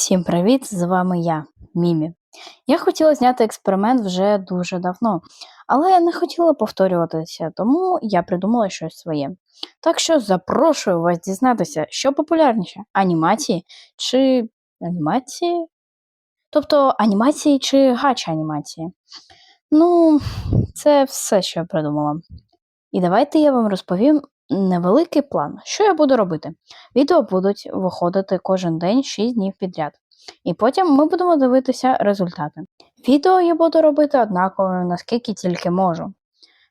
Всім привіт! З вами я, Мімі. Я хотіла зняти експеримент вже дуже давно, але я не хотіла повторюватися, тому я придумала щось своє. Так що запрошую вас дізнатися, що популярніше: анімації чи анімації? Тобто анімації чи гача анімації? Ну, це все, що я придумала. І давайте я вам розповім невеликий план, що я буду робити. Відео будуть виходити кожен день 6 днів підряд. І потім ми будемо дивитися результати. Відео я буду робити однаково, наскільки тільки можу.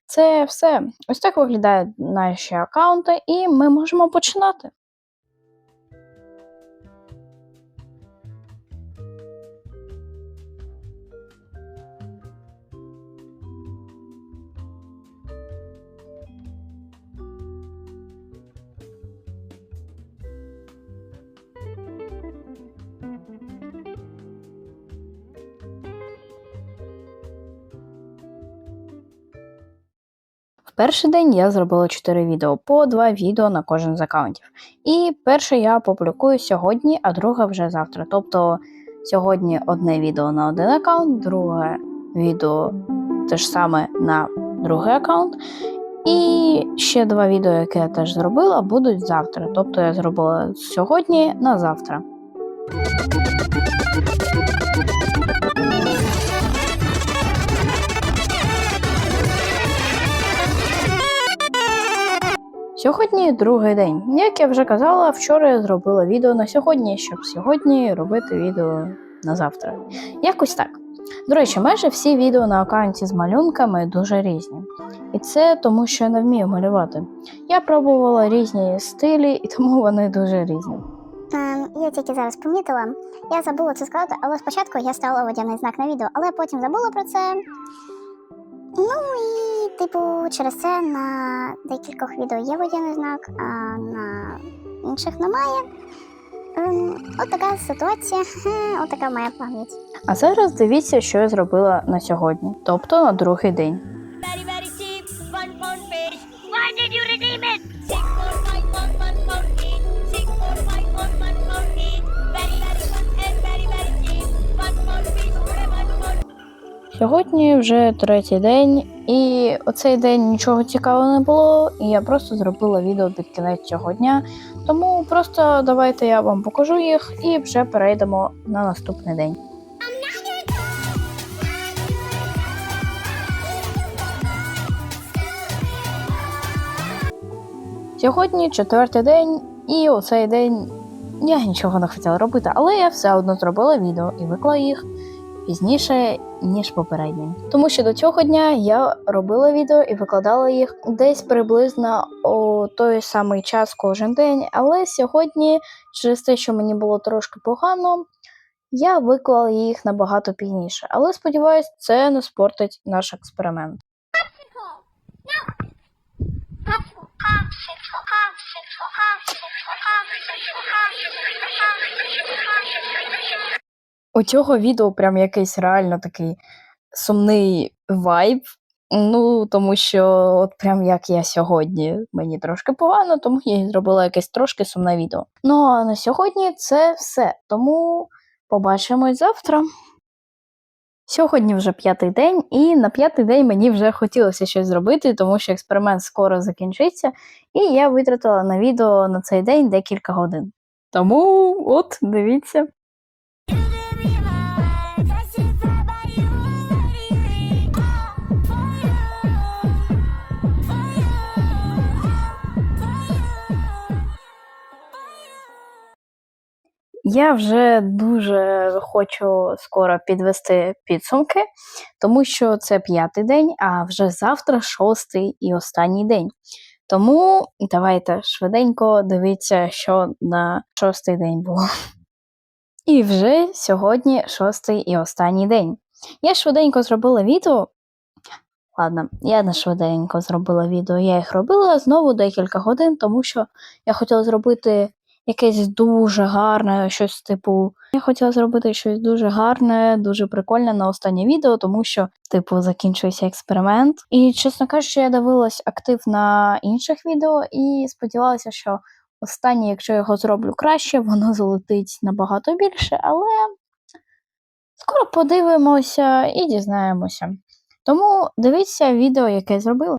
Це все. Ось так виглядають наші аккаунти, і ми можемо починати. Перший день я зробила 4 відео, по 2 відео на кожен з аккаунтів. І перше я опублікую сьогодні, а друге вже завтра. Тобто сьогодні одне відео на один аккаунт, друге відео те ж саме на другий аккаунт. І ще два відео, яке я теж зробила, будуть завтра. Тобто я зробила сьогодні на завтра. Сьогодні другий день. Як я вже казала, вчора я зробила відео на сьогодні, щоб сьогодні робити відео на завтра. Якось так. До речі, майже всі відео на аккаунті з малюнками дуже різні. І це тому, що я не вмію малювати. Я пробувала різні стилі, і тому вони дуже різні. Ем, я тільки зараз помітила. Я забула це сказати, але спочатку я ставила водяний знак на відео, але потім забула про це. Ну і, типу, через це на декількох відео є водяний знак, а на інших немає. Ем, от така ситуація, отака от така моя пам'ять. А зараз дивіться, що я зробила на сьогодні, тобто на другий день. Сьогодні вже третій день, і оцей день нічого цікавого не було, і я просто зробила відео під кінець цього дня. Тому просто давайте я вам покажу їх і вже перейдемо на наступний день. Сьогодні четвертий день, і оцей день я нічого не хотіла робити, але я все одно зробила відео і виклала їх пізніше, ніж попередні. Тому що до цього дня я робила відео і викладала їх десь приблизно о той самий час кожен день. Але сьогодні, через те, що мені було трошки погано, я виклала їх набагато пізніше. Але сподіваюсь, це не спортить наш експеримент. У цього відео прям якийсь реально такий сумний вайб. Ну, тому що, от прям як я сьогодні, мені трошки погано, тому я зробила якесь трошки сумне відео. Ну а на сьогодні це все. Тому побачимось завтра. Сьогодні вже п'ятий день, і на п'ятий день мені вже хотілося щось зробити, тому що експеримент скоро закінчиться, і я витратила на відео на цей день декілька годин. Тому от, дивіться. Я вже дуже хочу скоро підвести підсумки, тому що це п'ятий день, а вже завтра шостий і останній день. Тому давайте швиденько дивіться, що на шостий день було. І вже сьогодні шостий і останній день. Я швиденько зробила відео. Ладно, я не швиденько зробила відео. Я їх робила знову декілька годин, тому що я хотіла зробити якесь дуже гарне, щось типу. Я хотіла зробити щось дуже гарне, дуже прикольне на останнє відео, тому що, типу, закінчується експеримент. І, чесно кажучи, я дивилась актив на інших відео і сподівалася, що останнє, якщо я його зроблю краще, воно залетить набагато більше, але скоро подивимося і дізнаємося. Тому дивіться відео, яке я зробила.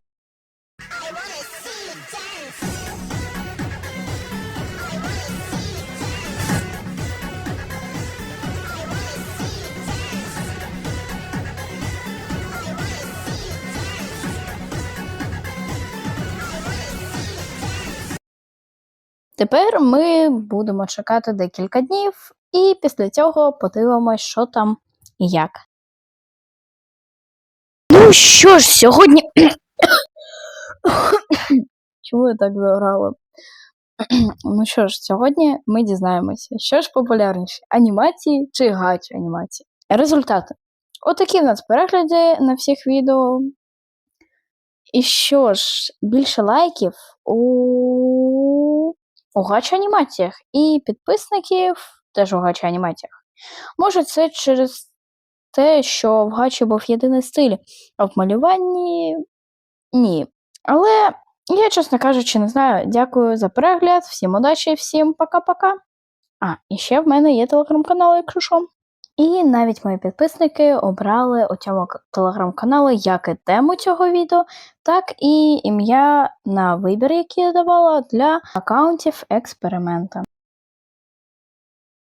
Тепер ми будемо чекати декілька днів, і після цього подивимось, що там і як. Ну що ж, сьогодні. Чому я так заграла? ну що ж, сьогодні ми дізнаємося, що ж популярніше: анімації чи гачі анімації. Результати. Отакі в нас перегляди на всіх відео. І що ж, більше лайків у, у гача-анімаціях, і підписників теж у гача-анімаціях. Може, це через те, що в гачі був єдиний стиль, а в малюванні ні. Але я, чесно кажучи, не знаю. Дякую за перегляд, всім удачі, всім пока-пока. А, і ще в мене є телеграм-канал, якщо що. І навіть мої підписники обрали у цьому телеграм-каналу як і тему цього відео, так і ім'я на вибір, який я давала для аккаунтів експеримента.